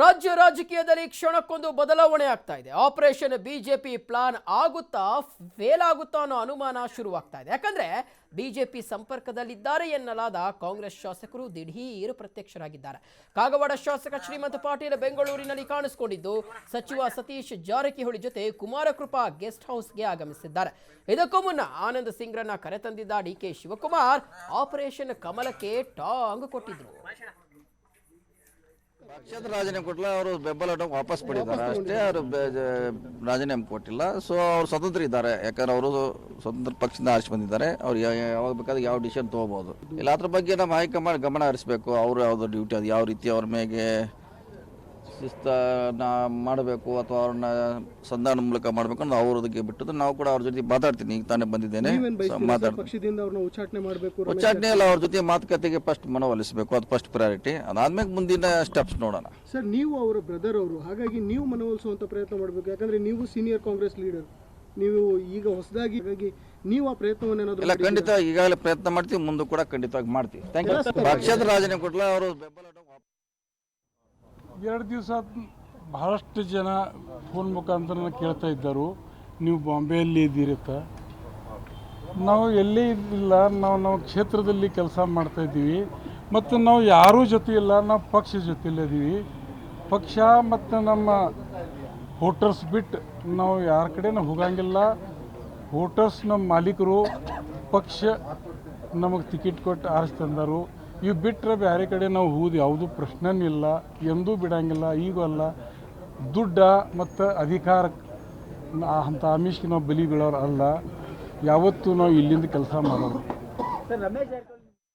ರಾಜ್ಯ ರಾಜಕೀಯದಲ್ಲಿ ಕ್ಷಣಕ್ಕೊಂದು ಬದಲಾವಣೆ ಆಗ್ತಾ ಇದೆ. ಆಪರೇಷನ್ ಬಿಜೆಪಿ ಪ್ಲಾನ್ ಆಗುತ್ತಾ ಫೇಲ್ ಆಗುತ್ತಾ ಅನ್ನೋ ಅನುಮಾನ ಶುರುವಾಗ್ತಾ ಇದೆ. ಯಾಕಂದ್ರೆ ಬಿಜೆಪಿ ಸಂಪರ್ಕದಲ್ಲಿದ್ದಾರೆ ಎನ್ನಲಾದ ಕಾಂಗ್ರೆಸ್ ಶಾಸಕರು ದಿಢೀರ್ ಪ್ರತ್ಯಕ್ಷರಾಗಿದ್ದಾರೆ. ಕಾಗವಾಡ ಶಾಸಕ ಶ್ರೀಮಂತ ಪಾಟೀಲ್ ಬೆಂಗಳೂರಿನಲ್ಲಿ ಕಾಣಿಸಿಕೊಂಡಿದ್ದು, ಸಚಿವ ಸತೀಶ್ ಜಾರಕಿಹೊಳಿ ಜೊತೆ ಕುಮಾರಕೃಪಾ ಗೆಸ್ಟ್ ಹೌಸ್ಗೆ ಆಗಮಿಸಿದ್ದಾರೆ. ಇದಕ್ಕೂ ಮುನ್ನ ಆನಂದ್ ಸಿಂಗ್ರನ್ನ ಕರೆತಂದಿದ್ದ ಡಿ ಕೆ ಶಿವಕುಮಾರ್ ಆಪರೇಷನ್ ಕಮಲಕ್ಕೆ ಟಾಂಗ್ ಕೊಟ್ಟಿದ್ರು. ಪಕ್ಷದ ರಾಜೀನಾಮೆ ಕೊಟ್ಟಿಲ್ಲ ಅವರು ಬೆಂಬಲ ವಾಪಸ್ ಪಡೆದಿದ್ದಾರೆ ಅಷ್ಟೇ ಅವರು ರಾಜೀನಾಮೆ ಕೊಟ್ಟಿಲ್ಲ. ಸೊ ಅವ್ರು ಸ್ವತಂತ್ರ ಇದ್ದಾರೆ. ಯಾಕಂದ್ರೆ ಅವರು ಸ್ವತಂತ್ರ ಪಕ್ಷದಿಂದ ಆರಿಸಿ ಬಂದಿದ್ದಾರೆ. ಅವ್ರು ಯಾವಾಗ ಬೇಕಾದ್ರೆ ಯಾವ ಡಿಸಿಷನ್ ತಗೋಬಹುದು ಇಲ್ಲ ಅದ್ರ ಬಗ್ಗೆ ನಮ್ಮ ಹೈಕಮಾಂಡ್ ಗಮನ ಹರಿಸಬೇಕು. ಅವರು ಯಾವ್ದು ಡ್ಯೂಟಿ ಅದು ಯಾವ ರೀತಿ ಅವ್ರ ಮೇಲೆ ಶಿಸ್ತನ್ನ ಮಾಡಬೇಕು ಅಥವಾ ಅವ್ರನ್ನ ಸಂಧಾನ ಮೂಲಕ ಮಾಡಬೇಕು ಅನ್ನೋದು ಅವ್ರದಕ್ಕೆ ಬಿಟ್ಟದ್ದು. ನಾವು ಕೂಡ ಅವ್ರ ಜೊತೆ ಮಾತಾಡ್ತೀನಿ ಈಗ ತಾನೇ ಬಂದಿದ್ದೇನೆ. ಪಕ್ಷದಿಂದ ಅವ್ರನ್ನ ಉಚ್ಚಾಟನೆ ಮಾಡಬೇಕು ಉಚ್ಚಾಟನೆ ಅಲ್ಲ ಅವ್ರ ಜೊತೆ ಮಾತುಕತೆಗೆ ಫಸ್ಟ್ ಮನವೊಲಿಸಬೇಕು ಅದು ಫಸ್ಟ್ ಪ್ರಯಾರಿಟಿ ಅದಾದ್ಮೇಲೆ ಮುಂದಿನ ಸ್ಟೆಪ್ಸ್ ನೋಡೋಣ. ಸರ್ ನೀವು ಅವರ ಬ್ರದರ್ ಅವರು ಹಾಗಾಗಿ ನೀವು ಮನವೊಲಿಸುವಂತ ಪ್ರಯತ್ನ ಮಾಡಬೇಕು. ಯಾಕಂದ್ರೆ ನೀವು ಸೀನಿಯರ್ ಕಾಂಗ್ರೆಸ್ ಲೀಡರ್ ನೀವು ಈಗ ಹೊಸದಾಗಿ ಹಾಗಾಗಿ ನೀವು ಆ ಪ್ರಯತ್ನವನ್ನು ಇಲ್ಲ ಖಂಡಿತ ಈಗಾಗಲೇ ಪ್ರಯತ್ನ ಮಾಡ್ತೀವಿ ಮುಂದೆ ಕೂಡ ಖಂಡಿತವಾಗಿ ಮಾಡ್ತೀವಿ. ಥ್ಯಾಂಕ್ ಯು ಪಕ್ಷದ ರಾಜನೇ ಕೊಟ್ಲ ಅವರು ಬೆಂಬಲ ಎರಡು ದಿವಸ ಬಹಳಷ್ಟು ಜನ ಫೋನ್ ಮುಖಾಂತರ ಕೇಳ್ತಾ ಇದ್ದರು. ನೀವು ಬಾಂಬೆಯಲ್ಲಿ ಇದ್ದೀರತ್ತ ನಾವು ಎಲ್ಲೇ ಇದ್ದಿಲ್ಲ ನಾವು ನಾವು ಕ್ಷೇತ್ರದಲ್ಲಿ ಕೆಲಸ ಮಾಡ್ತಾ ಇದ್ದೀವಿ. ಮತ್ತು ನಾವು ಯಾರೂ ಜೊತೆ ಇಲ್ಲ ನಾವು ಪಕ್ಷ ಜೊತೆಲಿ ಇದ್ದೀವಿ. ಪಕ್ಷ ಮತ್ತು ನಮ್ಮ ಹೋಟರ್ಸ್ ಬಿಟ್ಟು ನಾವು ಯಾರ ಕಡೆನೂ ಹೋಗಂಗಿಲ್ಲ. ಹೋಟರ್ಸ್ ನಮ್ಮ ಮಾಲೀಕರು, ಪಕ್ಷ ನಮಗೆ ಟಿಕೆಟ್ ಕೊಟ್ಟು ಆರಿಸಿ ತಂದರು. ಇವು ಬಿಟ್ಟರೆ ಬೇರೆ ಕಡೆ ನಾವು ಹೋದ್ ಯಾವುದೂ ಪ್ರಶ್ನೆನಿಲ್ಲ, ಎಂದೂ ಬಿಡಂಗಿಲ್ಲ, ಈಗೂ ಅಲ್ಲ. ದುಡ್ಡ ಮತ್ತು ಅಧಿಕಾರ ಅಂಥ ಆಮಿಷ್ಗೆ ನಾವು ಬಲಿ ಬೀಳೋರು ಅಲ್ಲ. ಯಾವತ್ತೂ ನಾವು ಇಲ್ಲಿಂದ ಕೆಲಸ ಮಾಡೋರು.